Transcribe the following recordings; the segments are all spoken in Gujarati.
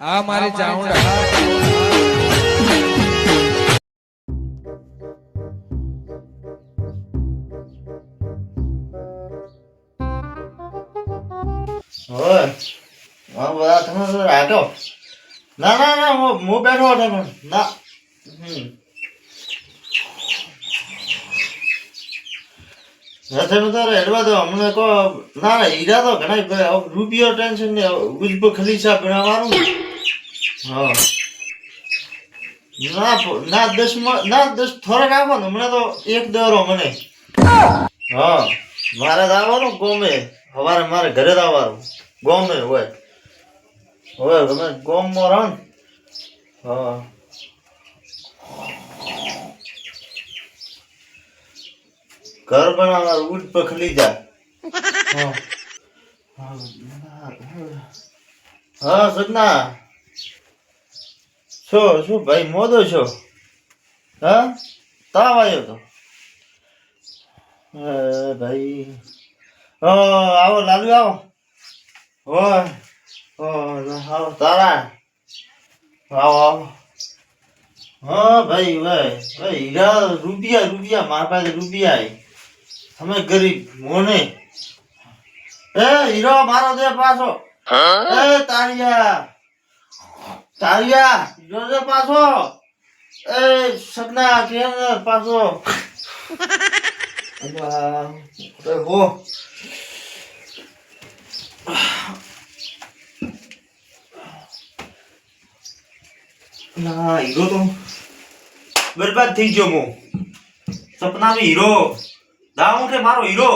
આ મારી ચાઉંડા હોય હા બધા તમે તો રાખો ના ના ના હું બેઠો હતો ના. હમ. નથી તો હેડવા દો. અમને કહો, ના ના, હીરા તો ઘણા રૂપિયો ટેન્શન ને ઉજબ ખલીસા ભણાવવાનું હા. ના ના, દસ ના, દસ થોડાક આપો ને, હમણાં તો એક દોરો મને. હા, મારે તો આવવાનું ગોમે. સવારે મારે ઘરે જ આવવાનું. ગોમે હોય. હોય તમે ગોમમાં રહો ને હા. ઘર બનાવનાર ઉઠ પખલી જા હા. સદના છો શું ભાઈ મોદો છો? હા? તાવ આવ્યો તો? ભાઈ. આવો લાલુ આવો. હોય આવો તારા. આવો આવો. હા ભાઈ ભાઈ ભાઈ હીરા રૂપિયા રૂપિયા મારા પાસે રૂપિયા. અમે ગરીબ મોને એ હીરો મારો દે પાછો. એ તારિયા. તારિયા હીરો દે પાછો. એ સપના કેમ પાછો. હો. ના હીરો તો બરબાદ થઈ ગયો મો સપનાનો હીરો. દાવ ઉઠે મારો હીરો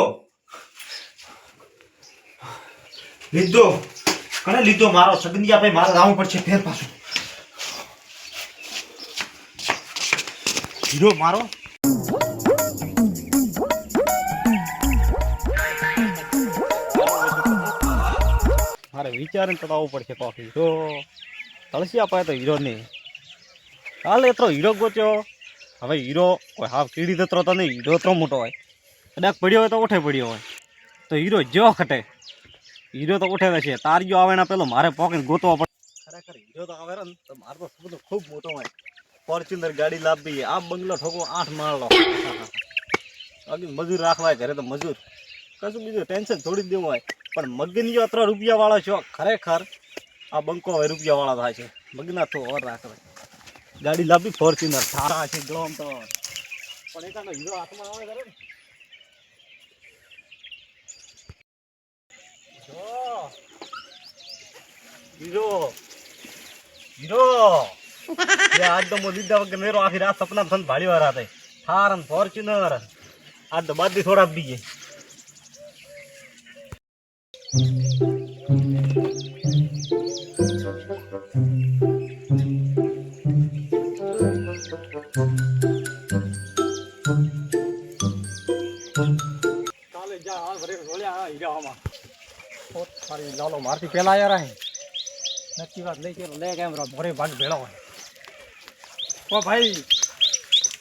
લીધો કને લીધો મારો સગનિયા ભાઈ મારે દાવું પડશે ફેર પાછો હીરો મારો મારે વિચારીને તો આવવું પડશે કોક હીરો તળસી અપાય તો હીરો નહીં કાલે એટલો હીરો ગોચ્યો હવે હીરો કોઈ હાવ કીડી તો નહીં હીરો તો મોટો હોય કદાચ પડ્યો હોય તો ઉઠે પડ્યો હોય. તો હીરો જો ખટે. હીરો તો ઉઠે છે. તારીઓ આવે ને પેલો મારે પોકેટ ગોતવા પડે. ખરેખર હીરો તો આવે ને તો મારો તો ખૂબ મોટો હોય. ફોર્ચ્યુનર ગાડી લાવવી, આ બંગલો ઠોકો આઠ માળો બાકી મજૂર રાખવાય ઘરે તો મજૂર. કશું બીજું ટેન્શન જ દેવું હોય. પણ મગની ત્રણ રૂપિયા વાળા છો, ખરેખર આ બંકો હવે રૂપિયા વાળા થાય છે. મગના તો ઓર રાખવા ગાડી લાવી ફોર્ચ્યુનર. સારા છે ગ્લોમ તો. પણ એકાનો હીરો હાથમાં આવે ખરે ને. જો હીરો હીરો જે આજ તો મોદી લીધા વગર મેરો આખી રાત સપના સંત ભાડી વાળા હતા થાર અને ફોર્ચ્યુનર આજ તો બાદ થોડા આપી ગયે તારી લાલો મારથી પહેલાં આવ્યા રહે. નક્કી વાત લઈ કે લે કેમ રો મોરે ભાગ ભેળો હોય. ઓ ભાઈ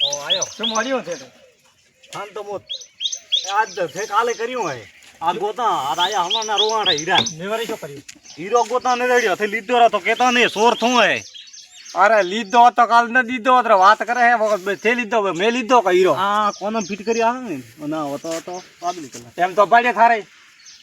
ઓ આવ્યો શું મળ્યો છે હાલ તો મોત આજ ફેક કાલે કર્યું હોય. આ ગોતા આ આયા હમણાં રોવાણા હીરા. મેવારી શું કર્યું? હીરો ગોતા ને રેડ્યો થઈ લીધો તો કેતા નહીં સોર થું હોય. અરે લીધો તો કાલ ન દીધો તો વાત કરે હે વખત તે લીધો મેં લીધો કે હીરો. હા કોનો ફિટ કરી આવે ને? ના હોતો તો એમ તો પાડે થારે.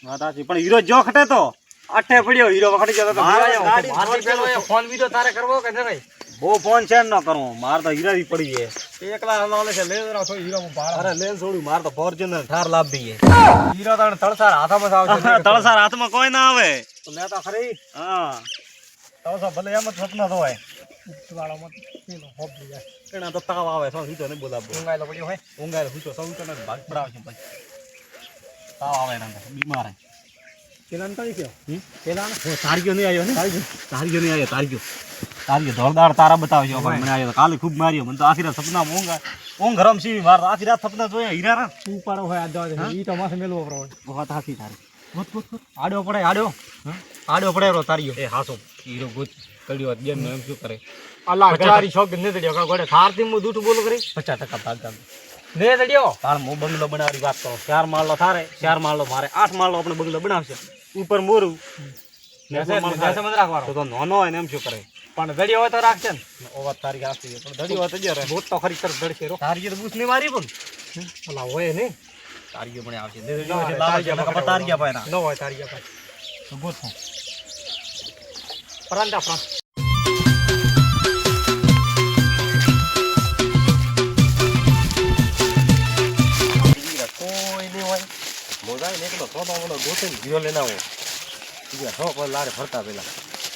વાત સાચી પણ હીરો જો ખટે તો? અઠે પડ્યો હીરો વખડી જતો તો ફોન બીજો તારે કરવો કે નહીં? બહુ ફોન છે ન કરવો. માર તો હીરા પડી છે. એકલા હલાવલે છે લે જરા થોડી હીરો માં અરે લેન છોડ્યું માર તો ફોર્ચ્યુનર ઠાર લાભ છે. હીરો તણ તળસાર હાથમાં આવશે. તળસાર હાથમાં કોઈ ના આવે. તો મે તો ખરી. હા. તળસા ભલે એમ જ સપના તો હોય. વાળામાં પેલો હોબ જાય. એના તો તાવ આવે સો હીધો ને બોલાવો ઊંઘાયેલો પડ્યો હોય. ઊંઘાય હુતો સૌ ભાગ પડાવે છે પછી. તાવ આવે એના બીમાર હે. પેલા કઈ કયો? પેલા ઓ, તારગ્યો નહીં આવ્યો ને? તારગ્યો નહીં આવ્યો તારગ્યો તારગ્યો ધોળદાર તારા બતાવજો પણ મને આવ્યો કાલે ખૂબ માર્યો. મને તો આખી રાત સપના આ- ઊંઘ હરમ સીવી માર આખી રાત સપના જોયા હીરા રા તું પાડો હોય આ જવા ઈ તો માથે મેલવો પડે. વાત હાથી તારી. પડે આડ્યો આડો પડે રો તારીયો એ હાસો. હીરો કડ્યો એમ શું કરે? અલ્લાહ ગચારી છોક ને દડ્યો કા ગોડે થારથી મુ દૂઠ બોલું કરી પચાસ ટકા ભાગ ને રેડિયો. તાર મો બંગલો બનાવવાની વાત કરો. ચાર માળનો થારે ચાર માળનો મારે આઠ માળનો આપણે બંગલો બનાવશે. ઉપર મોરું. રાખવાનો. તો નોનો હોય ને એમ શું કરે? પણ દડિયો હોય તો રાખશે ને. ઓવા વાત તારી હાચી છે. પણ ધડી હોય તો જ રહે. ભૂત તો ખરી તરફ દડશે રો તારીએ તો બૂસ નહીં મારી પણ. ઓલા હોય ને તારીએ પણ આવશે. તારીએ તારીએ પણ તારીએ પણ એના. ન હોય તારી પાય હું પરાંડા પ્રાંત સોનો મોનો ગોતે ગીરો લઈને આવો. બીજા પર લારે ફરતા પેલા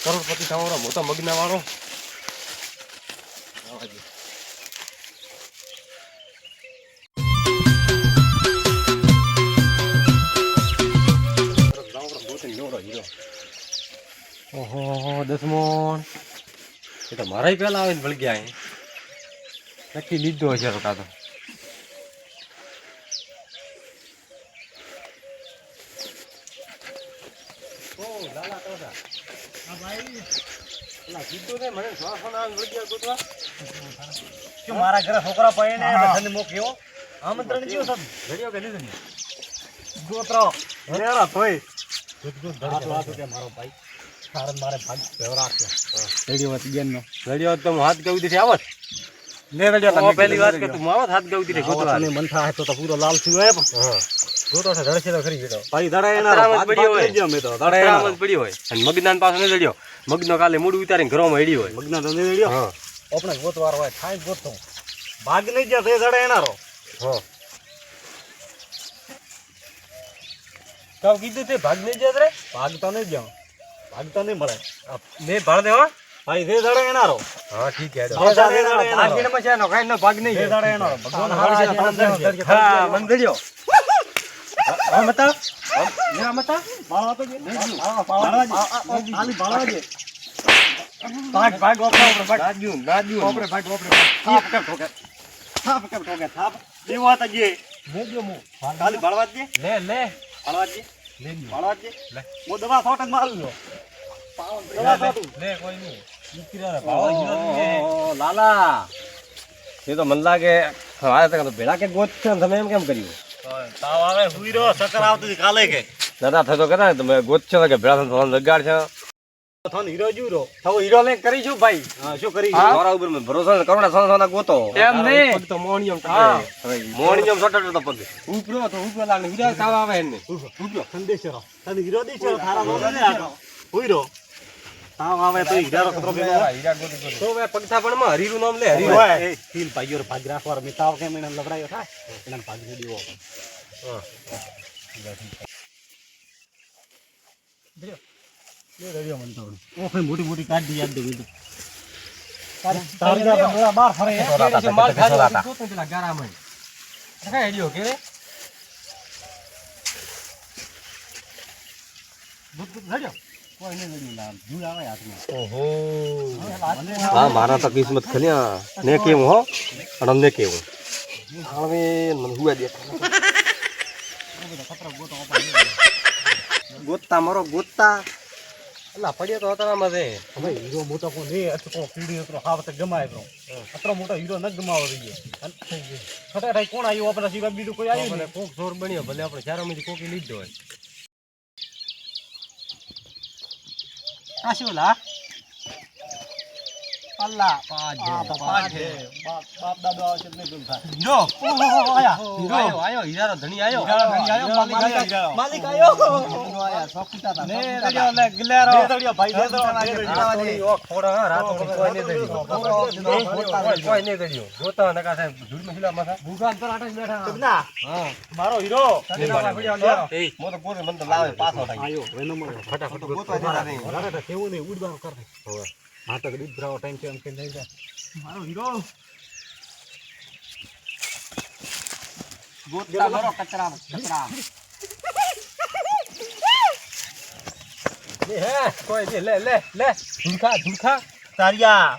કરોડપતિ થવાનો મોટો મગના વાળો ઓહો, દસમોન. એ તો મારા પેલા આવીને ને ભળગ્યા. નક્કી લીધો હશે કાં તો શું મારા ઘરે છોકરા પડે ને બધાને મોકલ્યો આમંત્રણ જીવો સબ ઘડીઓ કે લીધું ને ગોત્રો. રેરા વાત કે મારો ભાઈ? કારણ મારે ભાગ ભેવ રાખ્યો દડિયો વાત ગેન નો. ઘડિયો તો હાથ ગવી દીધી આવત ને દડિયો તમે. પહેલી વાત કે તું આવત હાથ ગવી દીધી ગોતવા. તને મન થાય તો તો પૂરો લાલ થયો હે. પણ છે ધડશે તો ખરી ગયો ભાઈ દડા એના અત્યારમાં ભાગ પડ્યો હોય. લઈ તો દડા એના જ હોય. અને મગનાન પાસે ન જડ્યો મગનો કાલે મૂડ ઉતારીને ઘરમાં હેડી હોય. મગના તો ન રેડ્યો હા. આપણે ગોતવાર હોય થાય ગોતો ભાગ નહીં જ્યાં તે દડા એનારો હા. કાવ કીધું તે ભાગ નહીં જ્યાં રે ભાગ તો નહીં જ્યાં. ભાગ તો નહીં મળે. મેં ભાળ દેવા? ભાઈ તે દડા એનારો હા ઠીક હે તે દડા એનારો ભાગીને છે નો કાઈ નો ભાગ નહીં તે દડા એનારો ભગવાન હા, હારા હા, તમને હા, દરજે. હા મન દડિયો હા મતા હા મતા બાળવા તો. બાળવા. ખાલી જે. ભાગ ભાગ ઓપરે ઓપરે ભાગ નાદ્યું નાદ્યું ઓપરે ભાગ ઓપરે ભાગ થાપ કેમ ઠોકે થાપ કેમ ઠોકે? થાપ. દેવો હતા જે. ખાલી બાળવા લે લે બાળવા જ જે. બાળવા દવા જ. દવા સોટું. લે કોઈ નહીં ઓહો, લાલા એ તો મન લાગે હા તો ભેળા કે ગોત છે તમે એમ કેમ કર્યું તાવ આવે હુઈ રહ્યો સકર આવતું કાલે કે. દાદા થતો ને તમે ગોત છો કે ભેળા થતો લગાડ છો? થન હીરો રહ્યો. હવે હીરો લે કરીશું ભાઈ. હા, શું કરી છું? મારા ઉપર મને ભરોસો ને કરોડા સોના સોના ગોતો. એમ ને પગ તો મોણિયમ હા. મોણિયમ સોટો તો પગ. ઉપરો તો ઉપરો લાગે. હીરો તાવ આવે એને સંદેશરો. તને હીરો દીશરો, થારા મોઢે નહીં હુઈ રહ્યો. આવે તો ખતરો. તો માં હરીરું નામ લે હરીરું હોય. એ તીન ભાઈઓ ભાગ રાખવા મેં તાવ કેમ એને લવડાયો થાય એને ભાગ નહીં દેવો ઓફે મોટી મોટી કાઢી યાદ દઉં કીધું. તારી બાર ફરે એ. માલ ખાલી જોતું પેલા ગારામાં કઈ હેડ્યો કે રે દૂધ દૂધ લડ્યો? હા મારા તો કિસ્મત ખલ્યા ને કેવું હો? અને અમને કેવું? હવે હુવા દે ગોતતા મારો ગોતતા. અલા પડ્યો તો હતા મજે હવે હીરો મોટો કો નહીં અટકો પીડી અતરો હાવ તે ગમાય બ્રો અતરો મોટો હીરો ન ગમાવો રહીએ ખટે કોણ આવ્યો આપણા સિવાય બીજું કોઈ આવ્યું ને કોક જોર બન્યો ભલે આપણે ચારોમાંથી કોકી લીધો હોય. આ શું લા અલ્લા આ તો બાપ દાદો આવશે એટલે દૂર થાય જો આયા હીરો આયો આયો હીરાનો ધણી આયો માલિક આયો લે દડિયો લે ગિલેરો દડિયો ભાઈ દે દડિયો કોઈ નહીં દડ્યો જોતા નકા સાહેબ ધૂળમાં હિલા માથા ભૂગા પર આટે બેઠા ના હા મારો હીરો મો તો પોતે મને તો લાવે પાછો થાય આયો એનો મળે ફટાફટ ગોતવા જતા નહીં અરે કેવું નહીં ઉડવાનું કર હા તો ભરાવો ટાઈમ છે એમ કે નહીં જાય મારો હીરો. ગોતતા મરો કચરા કચરા. એ હે કોઈ નહીં લે લે લે. ઝુલખા ઝુલખા તારિયા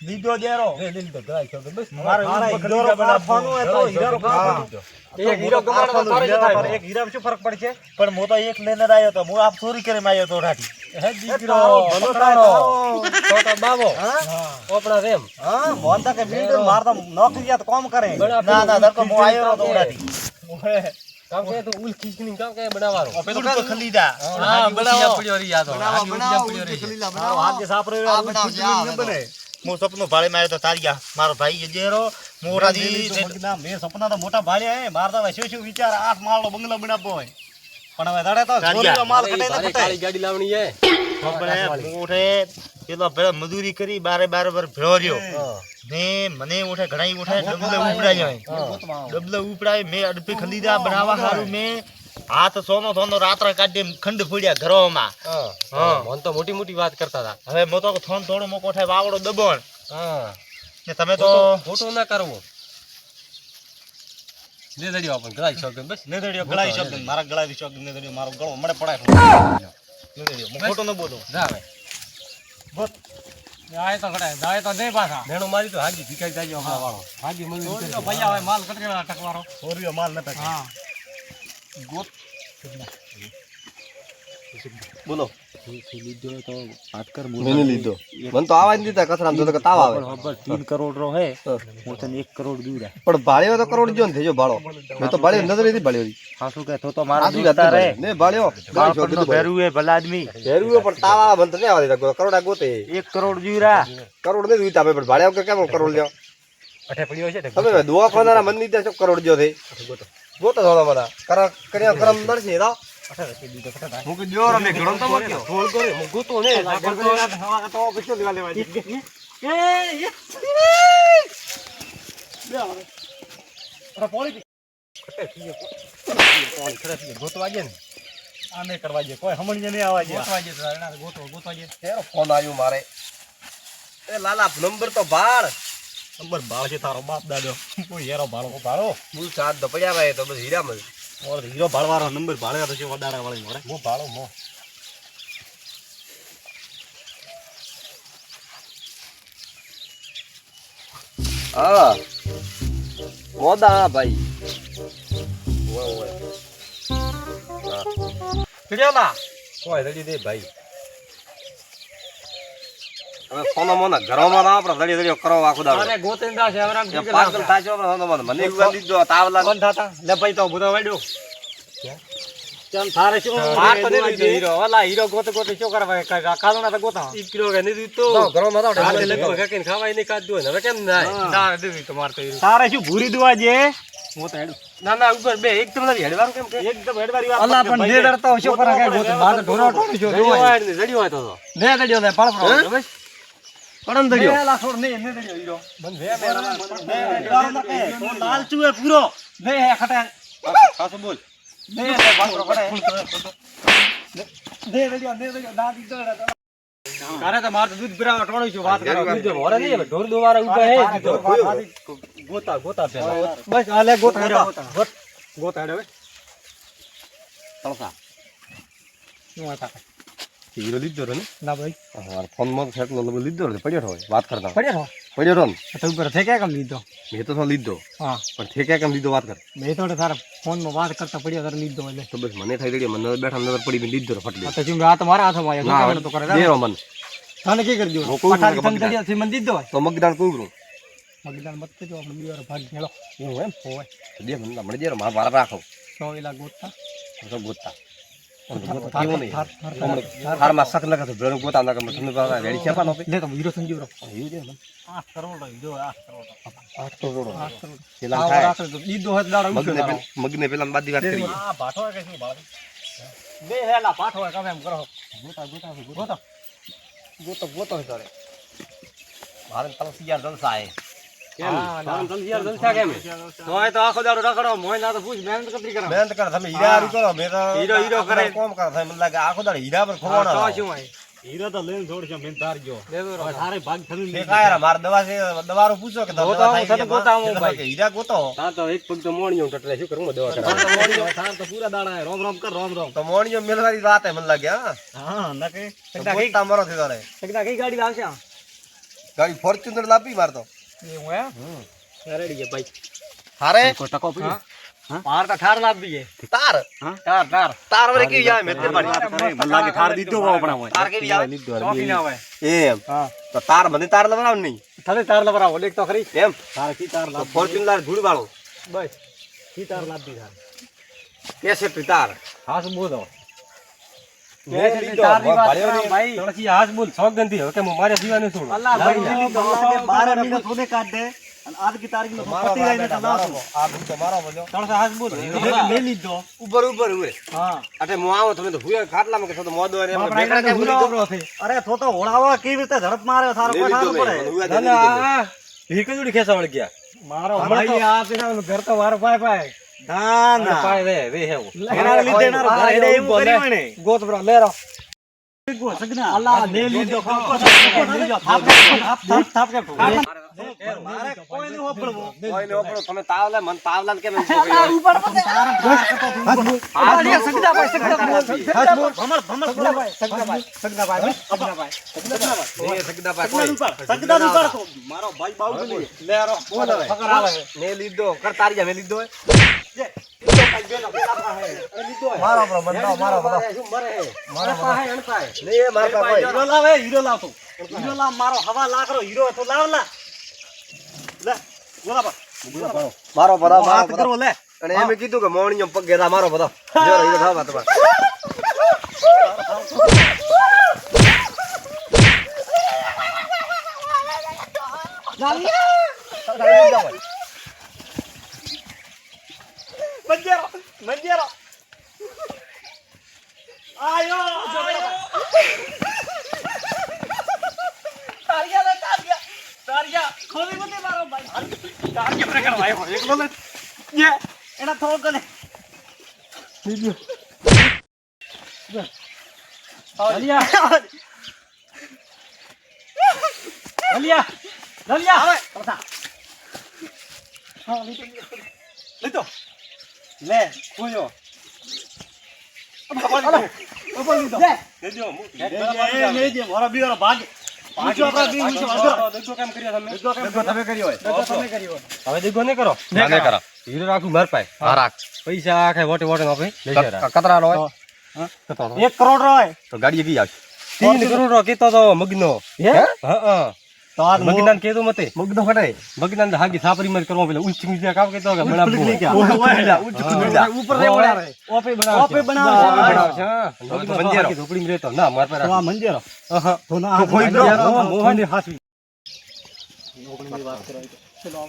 લીધો દેરો. લે લીધો છો તો બસ મારો હીરો કાઢવાનો હોય તો હીરો કાઢવાનો. એક હીરો ગમાડો તો સારી જ એક હીરામાં શું ફરક પડશે પણ હું તો એક લઈને આવ્યો તો. હું આપ ચોરી કરીને આવ્યો તો રાઠી હે દીકરો ભલો તારો. તો તો બાબો હા? ઓપડા રેમ હા મોન કે બિલ્ડર માર તો નોકરી યાદ કોમ કરે. ના ના ધરકો હું આવ્યો તો રાઠી કામ કે તો ઉલ ખીચકણી કામ કે બનાવવાનો. ઉડ પર ખલીદા હા બનાવો. પડ્યો રી યાદ બનાવો બનાવો ઉડ પર ખલીદા બનાવો. આજે સાપરો આ બનાવ બને. હું સપનું ભાળે માર્યો તો તારિયા મારો ભાઈ જેરો દી મેં સપના તો મોટા ભાળ્યા હે મારતા હવે શું શું વિચાર આઠ માળનો બંગલો બનાવવો હોય. પણ હવે દડે તો. ચોરીનો માલ કટાઈ તો કાળી ગાડી લાવણી હે. ખબર મોટે પેલો પેલો મજૂરી કરી બારે બારે બાર ભેળો રહ્યો. ને મને ઉઠે ઘણા ઉઠે ડબલે ઉપડાય ડબલે ઉપડાય મેં અડપી ખલીદા બનાવવા સારું મેં. હાથ સોનો સોનો રાત્રે કાઢી ખંડ ફૂડ્યા ઘરોમાં. હા હા. મન તો મોટી મોટી વાત કરતા હતા. હવે મો તો થોન થોડો મોકો થાય વાવડો દબણ. હા. ને તમે તો ખોટું ના કરવું શોખ બસ ગળાઈ શબ્દ મારા ગળાવી ગળો મને પડાય હું ખોટો ન બોલું. તો તો પાછા. મારી તો હાજી ભીખાઈ જાજો હમણાં વાળો. હાજી મજૂરી ભૈયા માલ કટકેલા ટકવારો ચોરીનો માલ ન ટકે હા. બોલો. મેને લીધો. મને તો આવા જ દીધા કચરામાં તો કે તાવ આવે. તીન કરોડ રો હે. હું. તને એક કરોડ દૂર પણ ભાળ્યો તો કરોડ જો ને થયો ભાળો. મેં તો ભાળ્યો નજર નથી ભાળ્યો હા શું કે તો તો આજી વાત રે ને ભાળ્યો. ગાય છો કીધું ભેરું હે ભલા આદમી. ભેરું પણ તાવ આવે મને તો નહીં આવવા દીધા કરોડા ગોતે. એક કરોડ જીરા કરોડ નથી દીધા પણ ભાળ્યો કે કેમ કરોડ લ્યો? અઠે પડ્યો છે તમે દુઆ ખાનારા મન દીધા છો કરોડ જો થઈ ગોતો. થોડો બધા. કર કર્યા કરમ નડશે તો હું કે જો રમે ઘણો તો મક્યો ફોન કરે હું ગોતો ને તો પછી લેવા લેવા ગોતવા ગયા ને આને કરવા જે કોઈ સમણીએ નહીં આવવા જે ગોતવા જે ગોતો ગોતવા જે ફોન આવ્યો મારે. એ લાલા નંબર તો ભાળ નંબર ભાળ છે તારો બાપ દાદો હું હેરો ભાળો ભાળો હું સાત તો પડ્યા ભાઈ તો બસ હીરા મળ ઓર હીરો ભાળવાનો નંબર ભાળ્યા તો છે વડાડા વાળી મોરે. મો ભાળો મો હા. મોદા હા ભાઈ. પીડ્યોલા કોઈ રડી દે ભાઈ. હવે સોના મોના ઘરોમાં ના આપણે દડી દડીઓ કરો આખો દાડો. અરે ગોતેન્દા છે હવરામ એ પાગલ થાચો આપણે સોના મોના. મને એક વાર લીધો તાવ લાગે. બંધ થતા. લે ભાઈ તો બધો વાડ્યો ચાલ તારે શું? માર તો નહીં લીધો હીરો ઓલા હીરો ગોતે ગોતે શું કરવા કાય તો ગોતા ઈ કિલો કે નહીં તો ઘરોમાં તો હાલ લગભગ કાકીને ખાવાય નહીં ખાધું હોય હવે કેમ ના ના દીધી તો તો તારે શું ભૂરી દુવા જે? ના ના ઉપર બે એકદમ નથી હેડવાનું કેમ કે? એકદમ હેડવારી વાત અલ્લા પણ દે ડરતો હશો પર કે ગોત માર ઢોરો ઢોરો જો રડ્યો હોય. ને રડ્યો હોય તો દે દડ્યો લે પળ પળ બસ પડન દડ્યો દે લા છોડ ને ને દડ્યો ઈરો બંધ વે મેરા લાલચુ હે પૂરો. દે હે ખટા. ખાસો બોલ. દે દે બાકરો ખડે દે દડ્યો દે દડ્યો દાદી દીધો કરે તો. માર દૂધ પીરાવા ટોણું છું વાત કરો દૂધ મોરે નહીં. હવે ઢોર દોવારા ઊભા હે ગોતા ગોતા પેલા. બસ આલે ગોતા ગોત ગોતા. ગોત તળસા. શું હતા હીરો લીધો ને? ના ભાઈ. અમાર ફોનમાં સેટ નો લીધો ને પડ્યો હોય વાત કરતા. પડ્યો પડ્યો રોન તો ઉપર થે ગયા કેમ લીધો? મેં તો તો લીધો. હા. પણ ઠેક્યા કેમ લીધો વાત કર. મેં તો તારા ફોનમાં વાત કરતા પડ્યો તારે લીધો એટલે. તો બસ મને થઈ ગઈ મને બેઠા નજર પડી મેં લીધો ફટલી તો ચૂમ આ તો મારા હાથમાં આવ્યો તો કરે. દેરો મન. તને કી કરી હું દીધું કોઈ થી મને દીધો તો મગદાળ કુગરું મગદાળ મત જો આપણે બીવાર ભાગ ખેલો. એવું એમ? હોય દે મને મને દેરો મારા રાખો. સો એલા ગોતા માં તો ગોતા મગને પેલા- બાદી વાત કરીએ બે હેલા પાઠો હોય તમે એમ કરો ગોતા ગોતા ગોતા ગોતો ગોતો હોય તારે મારે તલસી યાર જલસા હીરા હારું કરો. તો હીરો- હીરો આખો કરે. દાડો કોમ કરો તમે મને લાગે આખો દાડો હીરા પર હા, ખોવાના તો રહો. શું હોય? હીરો તો લઈને છોડ છે મેં તાર ગયો. દેતો રહો. તારે ભાગ થયું તે કાંઈ યાર, મારે દવા છે દવારો પૂછો કે દવા ગોતા હું, થાય તને કે ગોતા હું? ભાઈ. હીરા ગોતો. હા તો એક પગ તો મોણિયો ટટલે શું કરું દવા કરાવ? તાર તો પૂરા દાડા રોમ રોમ કર રોમ રોમ. તો મોણીઓ મેલવાની વાત હે મને લાગે હા. હા નકે તો ગોતતા મરો થી તારે. કઈ ગાડી આવશે ગાડી ફોર્ચ્યુનર લાપી માર તો. એવું હે રેડી ગયા ભાઈ. હારે? કોઈ ટકો પીડ્યો? માર તો ઠાર લાવી દઈએ તાર? ઠાર ઠાર. તાર વરે કેવી આવે મેં તે પાડી. મને લાગે ઠાર દીધો હોય પણ હોય તાર કેવી આવે? ચોકી ના હોય એમ. હા. તો તાર મને તાર લવરાવ નહીં. થલે તાર લવરાવો દેખ તો ખરી. એમ. તારે કી તાર તો ફોર્ચ્યુનર ધૂળ વાળો બસ. કી તાર લાવી તાર? કેસે પિતાર હું છું બોલ અરે તો તો હોળાવા કેવી રીતે ઝડપ મારે મેં. પડે. મને ઉયા ના દે લીધો મેં. ના ભીખ જોડી ખેંચા વળી ગયા? મારો ઘર તો વારો પાય પાય ના ના પાય રે રે હેવું એના લીધે એના આ એવું ઉપર લે. કર્યું ને ગોત બ્રો અલ્લાહ ને લીધો થાપ થાપ થાપ થાપ કે મારે કોઈ નહીં હોપડવું કોઈ નહીં ઓપડો, તમે તાવ લે મને તાવ લાગે કેમ છો ભમર ભમર ભાઈ સગદા સગદા મારો ભાઈ બાઉલી લેરો બોલ હવે. પકડ આવે. ને લીધો. કર તારી લીધો હે. મારો બ્રો બંધો મારો બધો મારા પાસે અણપાય. ને મારા પાસે હીરો લાવે હીરો લાવતો. હીરો લાવ મારો હવા લાકરો હીરો તો લાવ લા બોલા બા. મારો બધા મારો હાથ બધા. કરો લે. અને એમ કીધું કે મોણિયો પગ ગેરા મારો બધો. જો તમારે. મંજેરો મંજેરો. આયો આયો. તારિયા લીધો લે ખોયો ઉપર લીધો એ લે. દે મારો બીરો ભાગ. બીજો આપણા બી બીજો અડધો દેખો કેમ કર્યા તમે? દગો તમે કર્યો હોય. દગો તમે કર્યો હોય. હવે દેખો નહીં કરો. ના નહીં કરો હીરો રાખું માર પાસે. હા રાખ. પૈસા વોટે વોટે કતરાનો હોય? એક કરોડ રોય તો ગાડી ગઈ આવશે. તીન કરોડ રો કેતો તો મગનો. હે હા. હા તો આ મગનાન કેતો મતે મગનો ફટાય મગનાન હાગી સાપરી માં કરવા પેલા ઉચ્ચ નીચે કામ કેતો કે બનાવવું ઉચ્ચ હા. ઉપર રે ઓળા રે ઓપે બનાવ ઓપે બનાવશે, હા. મગનો હાગી ઝોપડીમાં રહેતો ના માર પર આ મંજેરો અહ તો ના કોઈ મોહનની હાસવી. એ જડ્યો જડ્યો હીરો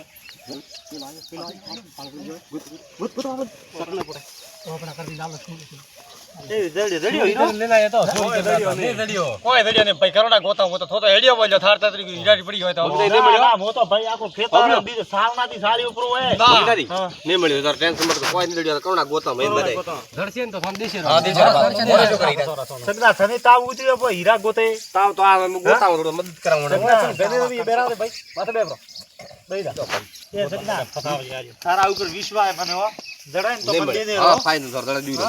લઈને આવ્યા તો, ચોરી કરવા તો. નહીં જડ્યો. કોઈ જડ્યો નહીં. ભાઈ કરોડા ગોતા ગોતા. થો તો હેડિયો બોલ્યો. થાર તાતરી ગઈ. હીરાની પડી હોય તો આપણે નહીં મળ્યો. હીરા ગોતે. તાવ તો આ હું થોડો મદદ કરાવું સગડા ગને રવિ બેરાવે ભાઈ. માથે બેબરો દઈ દા તારા ઉપર વિશ્વાસ મને હો. જડાય તો મને દે દે હા ફાઈન સર દડા દીધો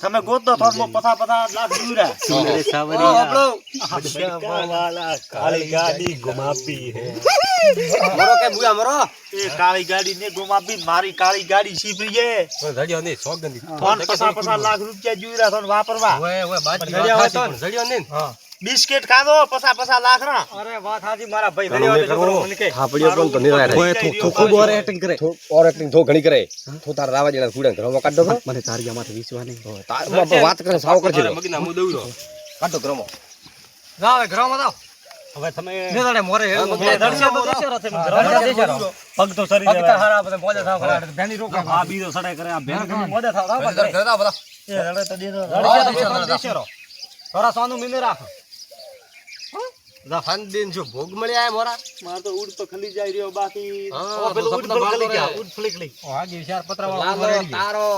તમે ગોતો થોડો પથા પથા લાખ દૂરા કાળી ગાડી ગુમાપી હે. મરો કે બુયા મરો? એ કાળી ગાડી ને ગુમાપી મારી કાળી ગાડી સીફરી છે. જડ્યો સોગંદી. પસા લાખ રૂપિયા જુરા થોન વાપરવા. ઓય, ઓય, બાજરી જડ્યા હોય સાચી પણ. જડ્યો નહીં ને. બિસ્કિટ ખાધો પસા પસા લાખ ના અરે વાત હાજી મારા ભાઈ કરો. કરો મને કે. થાપડીઓ પણ તો નિરાય કોઈ થો- થો ખૂબ ઓર એક્ટિંગ કરે. ઓર એક્ટિંગ થો ઘણી કરે. થો તાર રાવા જેના કુડા ઘરમાં કાઢ દો મને તારી માથે વિશ્વાસ નહીં. તાર વાત કરે સાવ કરજે. મગના મો દઉરો કાઢો ઘરમાં. જાવ હવે ઘરમાં જાવ હવે તમે ને મોરે હે દર્શન રથે મને દર્શન ધર્મ દેશો દેશો. પગ તો સરી પગતા જવાય. હારા બધા મોજા થાવ કરાડે ભેની રોકા આ બીજો. સડાઈ કરે. આ ભેણ ઘણી થાવ થાવ ઘર ઘર જાવ બધા. એ રડે તો દેજો. રડે તો રડે તો દેશો, દેશો રો. થોડા સોનું મીને રાખો. ફાન દિન જો ભોગ મળ્યા મોરા માર તો ઉડ તો ખલી જાય રહ્યો બાકી ઓ પેલો ઉડ પર ખલી ગયા. ઉડ ફલી લઈ ઓ હાજી ચાર પતરા વાળો તારો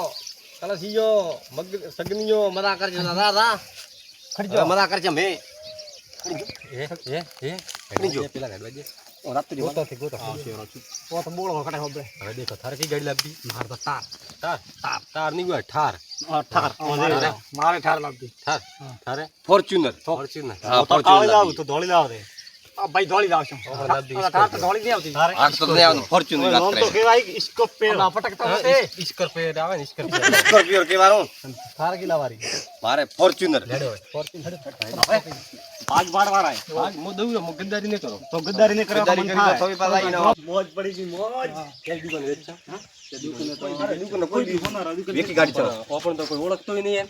કલસીયો મગ સગનીયો મરા કરજો દાદા દા ખડજો મરા કરજો મે. એ, એ, એ. ખડજો પેલા ગાડવા દે. ઓ રાત્રી ગોતોથી ગોતો. ઓ તો બોળો કટાઈ હોબે હવે દેખો, થાર કી ગાડી લાવવી? તાર, તાર. તારની ગોય ઠાર. ઠાર મારે મારે ઠાર લાગતી ઠાર. ઠારે ફોર્ચ્યુનર ફોર્ચ્યુનર. તો કાળી લાવ તો ધોળી લાવ આ ભાઈ ધોળી લાવતી ઠાર તો ધોળી નહીં આવતી. તારે આઠ તો નહીં આવતું ફોર્ચ્યુનર વાત તો કરે. સ્કોર્પિયો. આવે ને. સ્કોર્પિયો કિલા મારે ફોર્ચ્યુનર લેડો મો દઉં મો ગદ્દારી કરો. તો ગદ્દારી ને કરો ગદ્દારી તો. મોજ પડી ગઈ મોજ. દુકાને વેચી ગાડી ચલો ઓપન તો કોઈ ઓળખતોય નહીં